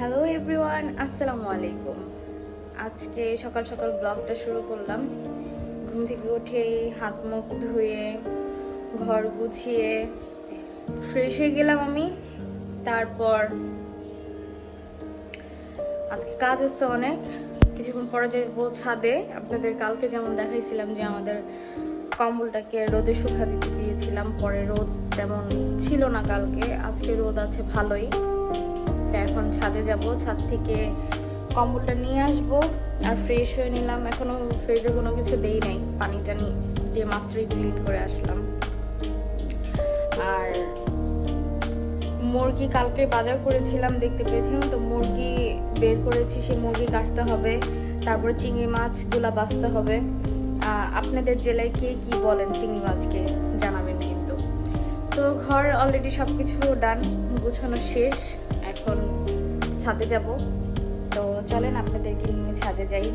Hello everyone আসসালামু আলাইকুম। আজকে সকাল সকাল ব্লগটা শুরু করলাম। ঘুম থেকে উঠে হাত মুখ ধুয়ে, ঘর গুছিয়ে ফ্রেশ হয়ে গেলাম আমি। তারপর আজকে কাজ আছে অনেক। কিছুক্ষণ পরে যাব ছাদে, আপনাদের কালকে যেমন দেখাইছিলাম যে আমাদের কম্বলটাকে রোদে শুকা দিতে দিয়েছিলাম, পরে রোদ তেমন ছিল না কালকে। আজকে রোদ আছে ভালোই। এখন ছাদে যাব, ছাদ থেকে কম্বলটা নিয়ে আসব আর ফ্রেশ হয়ে নিলাম। এখনও ফ্রিজে কোনো কিছু দেই নাই, পানিটা দিয়ে মাত্রই ক্লিন করে আসলাম। আর মুরগি কালকে বাজার করেছিলাম, দেখতে পেয়েছিলাম তো মুরগি বের করেছি সেই মুরগি কাটতে হবে, তারপর চিংড়ি মাছগুলা বাছতে হবে। আপনাদের জেলায় কে কি বলেন চিংড়ি মাছকে, জানাবেন কিন্তু। তো ঘর অলরেডি সব কিছু ডান গুছানো শেষ, এখন ছাদে যাব। তো চলেন আপনাদেরকে নিয়ে ছাদে যাই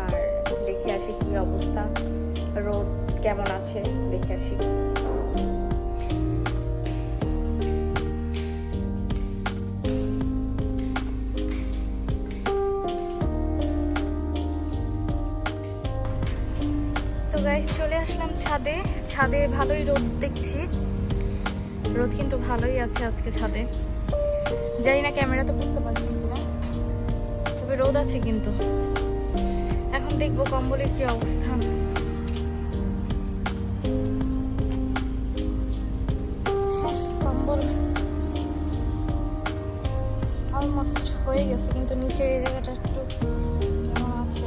আর দেখে আসি কি অবস্থা। রোদ কেমন আছে দেখে আসি। গাইস চলে আসলাম ছাদে। ছাদে ভালোই রোদ দেখছি। রোদ কিন্তু ভালোই আছে আজকে ছাদে। জানি না ক্যামেরাতে বুঝতে পারছি কিনা। তবে রোদ আছে কিন্তু। এখন দেখব কম্বলের কি অবস্থা। হ্যাঁ, কম্বল অলমোস্ট হয়ে গেছে কিন্তু নিচের এই জায়গাটা একটু কেমন আছে?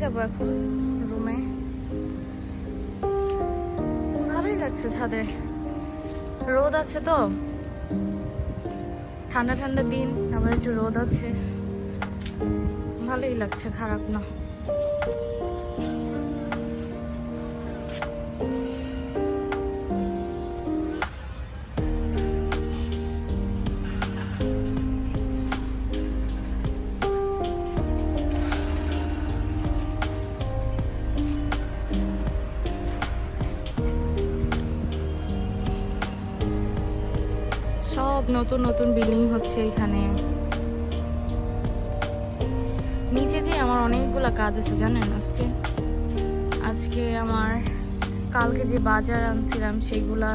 যাব এখন রুমে ভালোই লাগছে ছাদে। রোদ আছে তো? ঠান্ডা ঠান্ডা দিন, আবার একটু রোদ আছে। ভালোই লাগছে, খারাপ না। সব নতুন নতুন বিল্ডিং হচ্ছে এখানে। নিচে যে আমার অনেকগুলো কাজ আছে, জানেন আজকে? আজকে আমার, কালকে যে বাজার আনছিলাম, সেগুলা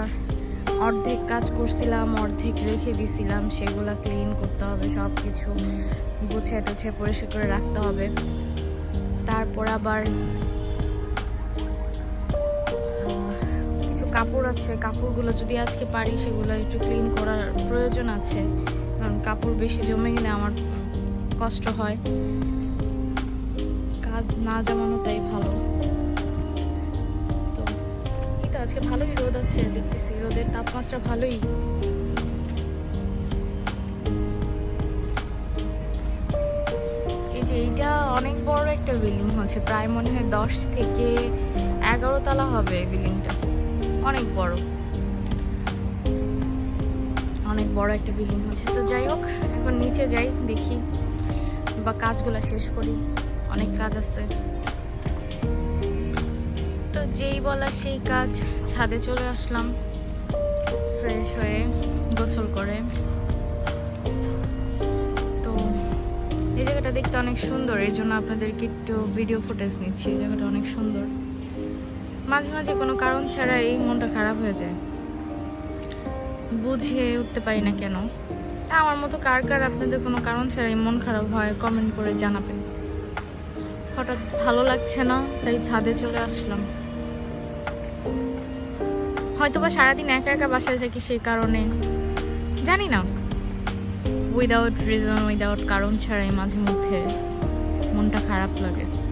অর্ধেক কাজ করছিলাম, অর্ধেক রেখে দিছিলাম, সেগুলা ক্লিন করতে হবে সব কিছু গুছিয়ে টুছিয়ে পরিষ্কার করে রাখতে হবে। তারপর আবার কিছু কাপড় আছে, কাপড়গুলো যদি আজকে পারি, সেগুলো একটু ক্লিন করার প্রয়োজন আছে। কারণ কাপড় বেশি জমে গেলে আমার কষ্ট হয়। কাজ না জমানোটাই ভালো। তো, এই তো আজকে ভালোই রোদ আছে, দেখতেছি রোদের তাপমাত্রা ভালোই। এই যে এইটা অনেক বড় একটা বিল্ডিং হচ্ছে, প্রায় মনে হয় দশ থেকে এগারো তলা হবে বিল্ডিংটা অনেক বড়। অনেক বড় একটা বিল্ডিং হচ্ছে তো যাই হোক, এখন নিচে যাই, দেখি বা কাজগুলো শেষ করি। অনেক কাজ আছে। তো যেই বলা সেই কাজ, ছাদে চলে আসলাম। ফ্রেশ হয়ে গোসল করে। তো এই জায়গাটা দেখতে অনেক সুন্দর। এর জন্য আপনাদেরকে একটু ভিডিও ফুটেজ নিচ্ছি। এই জায়গাটা অনেক সুন্দর। মাঝে মাঝে কোনো কারণ ছাড়াই মনটা খারাপ হয়ে যায়। বুঝে উঠতে পারি না কেন। তা আমার মতো কার কার আপনাদের কোনো কারণ ছাড়াই মন খারাপ হয় কমেন্ট করে জানাবেন। হঠাৎ ভালো লাগছে না, তাই ছাদে চলে আসলাম। হয়তো বা সারাদিন একা একা বাসায় থাকি সেই কারণে। জানি না। উইদাউট রিজন উইদাউট কারণ ছাড়াই মাঝে মধ্যে মনটা খারাপ লাগে।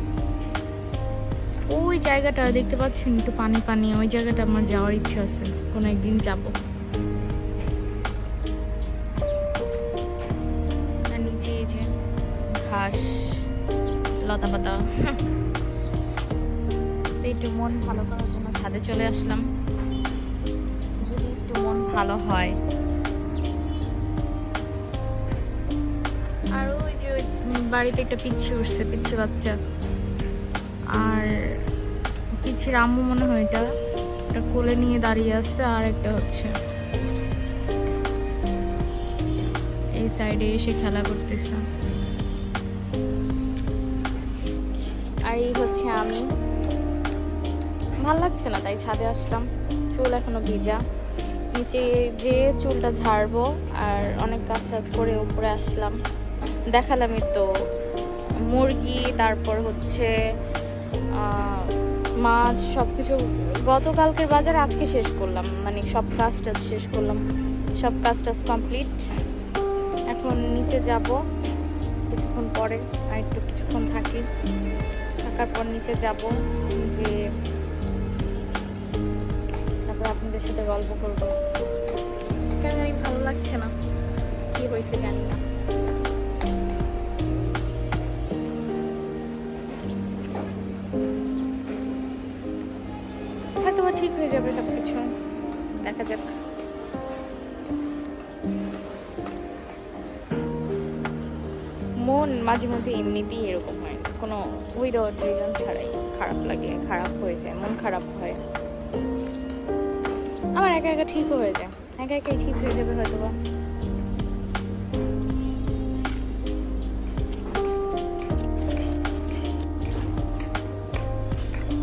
ওই জায়গাটা দেখতে পাচ্ছেন একটু পানি পানি, ওই জায়গাটা আমার যাওয়ার ইচ্ছা আছে। কোনো একদিন যাব। নিচে যে ঘাস একটু মন ভালো করার জন্য ছাদে চলে আসলাম। যদি একটু মন ভালো হয়। আর ওই যে বাড়িতে একটা পিচ্ছি উঠছে, পিচ্ছি বাচ্চা। আর পিচ্ছির আম্মু মনে হয় এটা এটা কোলে নিয়ে দাঁড়িয়ে আছে আর একটা হচ্ছে এই সাইডে এসে খেলা করতেছে। আর এই হচ্ছে আমি। ভালো লাগছে না তাই ছাদে আসলাম। চুল এখনও ভিজা। নিচে যে চুলটা ঝাড়বো আর অনেক কাজ টাজ করে উপরে আসলাম। দেখালামই তো মুরগি, তারপর হচ্ছে মাছ সব কিছু গতকালকের বাজার, আজকে শেষ করলাম। মানে সব কাজ টাজ শেষ করলাম। সব কাজ টাজ কমপ্লিট এখন নিচে যাব। কিছুক্ষণ পরে আর একটু কিছুক্ষণ থাকি। থাকার পর নিচে যাব যে তারপর আপনাদের সাথে গল্প করব। কেন জানি ভালো লাগছে না। কি হয়েছে জানি না। যাবে সব কিছু দেখা যাক। মন মাঝে মধ্যে এমনিতেই এরকম হয় কোনো উইদাউট রিজন ছাড়াই খারাপ লাগে, খারাপ হয়ে যায়, মন খারাপ হয়। আমার একা একা ঠিক হয়ে যায়। একা একাই ঠিক হয়ে যাবে হয়তো বা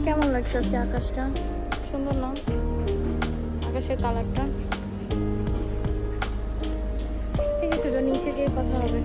কেমন লাগছে আজকে আকাশটা? সুন্দর না। আকাশের কালারটা ঠিক আছে তো নিচে যেয়ে কথা হবে।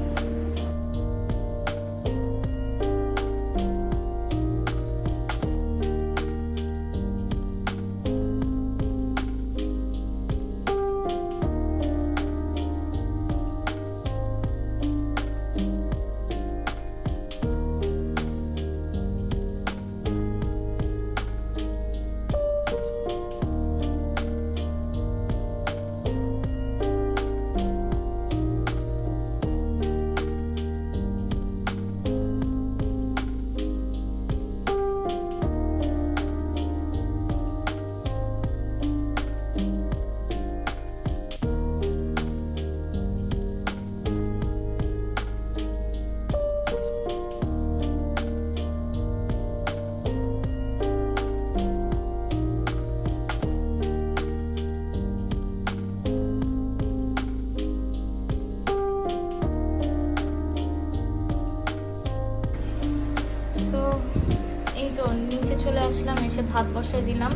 চলে আসলাম, এসে ভাত বসাই দিলাম।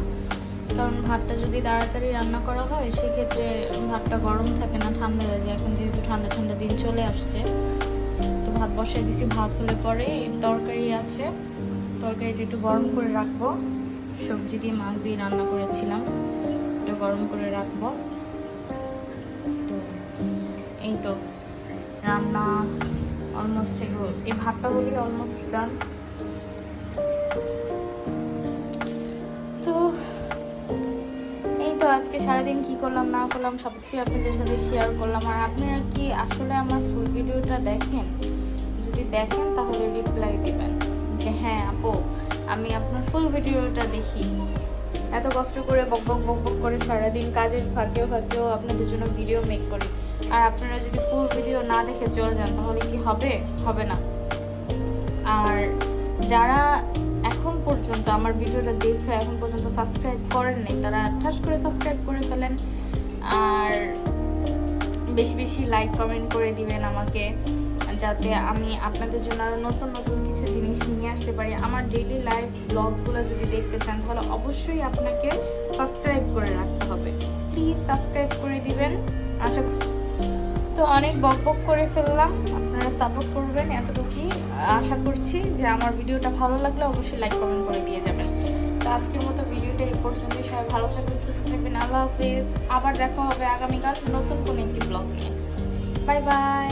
কারণ ভাতটা যদি তাড়াতাড়ি রান্না করা হয়, সেক্ষেত্রে ভাতটা গরম থাকে না, ঠান্ডা হয়ে যায়। এখন যেহেতু ঠান্ডা ঠান্ডা দিন চলে আসছে, তো ভাত বসাই দিছি। ভাত হলে পরে তরকারি আছে। তরকারিটা একটু গরম করে রাখব। সবজি দিয়ে মাছ দিয়ে রান্না করেছিলাম। একটু গরম করে রাখব। তো এই তো, রান্না অলমোস্ট এই ভাতটা বলি অলমোস্ট ডান আজকে সারাদিন কি করলাম, না করলাম সব কিছু আপনাদের সাথে শেয়ার করলাম। আর আপনারা কি আসলে আমার ফুল ভিডিওটা দেখেন? যদি দেখেন, তাহলে রিপ্লাই দিবেন যে হ্যাঁ আপু, আমি আপনার ফুল ভিডিওটা দেখি। এত কষ্ট করে বক বক বক বক করে সারাদিন কাজের ফাঁকেও ফাঁকেও আপনাদের জন্য ভিডিও মেক করি। আর আপনারা যদি ফুল ভিডিও না দেখে চলে যান, তাহলে কি হবে? হবে না। আর যারা এখন পর্যন্ত, আমার ভিডিওটা দেখে এখন পর্যন্ত সাবস্ক্রাইব করেন নাই, তারা ঠাস করে সাবস্ক্রাইব করে ফেলেন। আর বেশি বেশি লাইক কমেন্ট করে দিবেন আমাকে, যাতে আমি আপনাদের জন্য আরও নতুন নতুন কিছু জিনিস নিয়ে আসতে পারি। আমার ডেইলি লাইফ ব্লগগুলো যদি দেখতে চান, তাহলে অবশ্যই আপনাকে সাবস্ক্রাইব করে রাখতে হবে। প্লিজ সাবস্ক্রাইব করে দিবেন। আশা তো অনেক বক বক করে ফেললাম। আপনারা সাপোর্ট করবেন এতটুকুই। আশা করছি যে আমার ভিডিওটা ভালো লাগলে অবশ্যই লাইক কমেন্ট করে দিয়ে যাবেন। তো আজকের মতো ভিডিওটা এই পর্যন্তই। সবাই ভালো থাকবেন, সুস্থ থাকবেন। আল্লাহ হাফেজ। আবার দেখা হবে আগামীকাল নতুন কোনো একটি ব্লগ নিয়ে। Bye bye